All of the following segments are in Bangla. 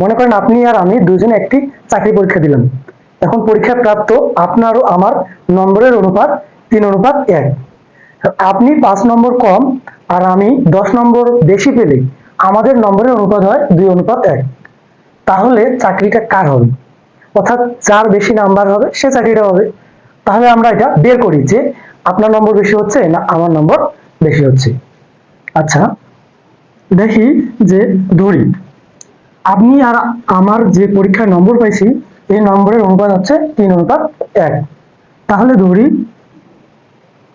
মনে করেন আপনি আর আমি দুজনে একটি চাকরি পরীক্ষা দিলাম। এখন পরীক্ষা প্রাপ্ত আপনার ও আমার নম্বরের অনুপাত তিন, অনুপাত এক। আপনি পাঁচ নম্বর কম আর আমি দশ নম্বর বেশি পেলে আমাদের নম্বরের অনুপাত হয় দুই, অনুপাত এক। তাহলে চাকরিটা কার হবে? অর্থাৎ যার বেশি নাম্বার হবে, সে চাকরিটা হবে। তাহলে আমরা এটা বের করি যে আপনার নম্বর বেশি হচ্ছে না আমার নম্বর বেশি হচ্ছে। আচ্ছা দেখি যে ধরি। আপনি আর আমার যে পরীক্ষায় নম্বর পাইছি, এই নম্বরের অনুপাত হচ্ছে তিন অনুপাত এক। তাহলে ধরি,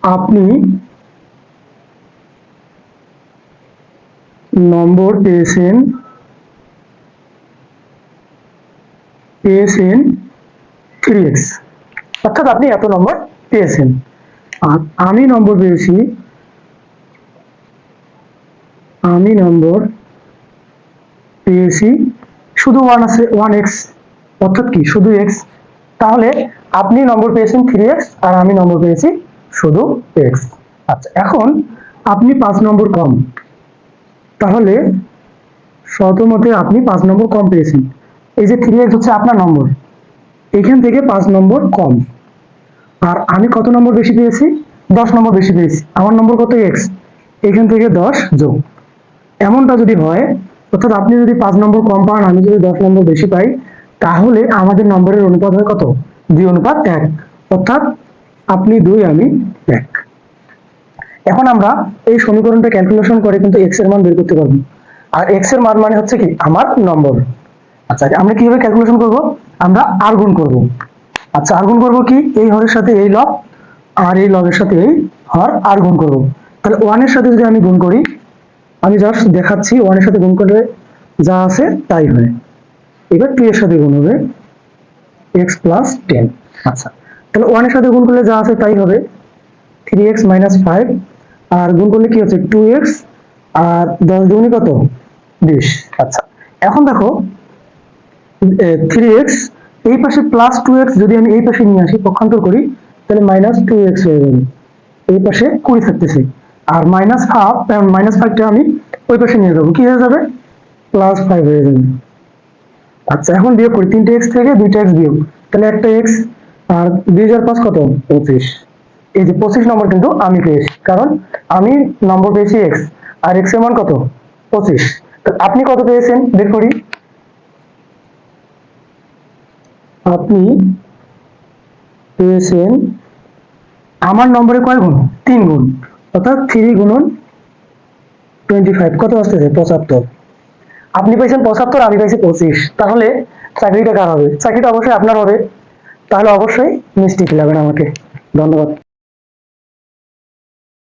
আপনি নম্বর পেয়েছেন পেয়েছেন থ্রি এক্স অর্থাৎ আপনি এত নম্বর পেয়েছেন। আর আমি নম্বর পেয়েছি, আমি নম্বর পেয়েছি শুধু ওয়ান আছে ওয়ান এক্স অর্থাৎ কি? শুধু এক্স তাহলে আপনি নম্বর পেয়েছেন থ্রি এক্স আর আমি নম্বর পেয়েছি শুধু এক্স আচ্ছা এখন আপনি পাঁচ নম্বর কম। তাহলে শতমতে আপনি পাঁচ নম্বর কম পেয়েছেন। এই যে থ্রি এক্স হচ্ছে আপনার নম্বর এখান থেকে পাঁচ নম্বর কম। আর আমি কত নম্বর বেশি পেয়েছি? দশ নম্বর বেশি পেয়েছি। আমার নম্বর কত এক্স এখান থেকে দশ যোগ। এমনটা যদি হয় অর্থাৎ আপনি যদি পাঁচ নম্বর কম পান, আমি যদি দশ নম্বর বেশি পাই, তাহলে আমাদের নম্বরের অনুপাত হয় কত? দুই অনুপাত এক। অর্থাৎ আপনি দুই, আমি এক। এখন আমরা এই সমীকরণটা ক্যালকুলেশন করে কিন্তু এক্সের মান বের করতে পারব। আর এক্সের মান মানে হচ্ছে কি? আমার নম্বর। আচ্ছা আমরা কীভাবে ক্যালকুলেশন করব? আমরা আর গুণ করব। আচ্ছা আর গুণ করব কি? এই হরের সাথে এই লব আর এই লবের সাথে এই হর আর গুণ করব। তাহলে ওয়ানের সাথে যদি আমি গুণ করি আমি জাস্ট দেখাচ্ছি ওয়ানের সাথে গুণ করলে যা আছে তাই হয়। এবার টু এর সাথে গুণ হবে এক্স প্লাস টেন আচ্ছা তাহলে ওয়ানের সাথে গুণ করলে যা আছে তাই হবে থ্রি এক্স মাইনাস ফাইভ আর গুণ করলে কি হচ্ছে টু এক্স আর দশ দুগুণে কত? বিশ। আচ্ছা এখন দেখো থ্রি এক্স এই পাশে প্লাস টু এক্স যদি আমি এই পাশে নিয়ে আসি, পক্ষান্তর করি, তাহলে মাইনাস টু এক্স হয়ে যাবে এই পাশে কুড়ি থাকতেছে। আর মাইনাস হাফ মাইনাস ফাইভটা আমি ওই পাশে নিয়ে যাব। কি হয়ে যাবে? প্লাস ফাইভ হয়ে যাবে। আচ্ছা এখন বিয়োগ করি। তিনটে এক্স থেকে দুইটা এক্স বিয়োগ। তাহলে একটা এক্স আর দুই হাজার পাঁচ কত? পঁচিশ। এই যে পঁচিশ নম্বর কিন্তু আমি পেয়েছি। কারণ আমি নম্বর পেয়েছি এক্স আর এক্সের মান কত? পঁচিশ। আপনি কত পেয়েছেন? বের করি। আপনি পেয়েছেন আমার নম্বরে কয় গুণ? তিন গুণ। অর্থাৎ থ্রি গুণন টোয়েন্টি ফাইভ কত আসতেছে? পঁচাত্তর। আপনি পাইছেন পঁচাত্তর, আমি পাইছি পঁচিশ। তাহলে চাকরিটা কার হবে? চাকরিটা অবশ্যই আপনার হবে। তাহলে অবশ্যই মিষ্টি খেলাবেন আমাকে। ধন্যবাদ।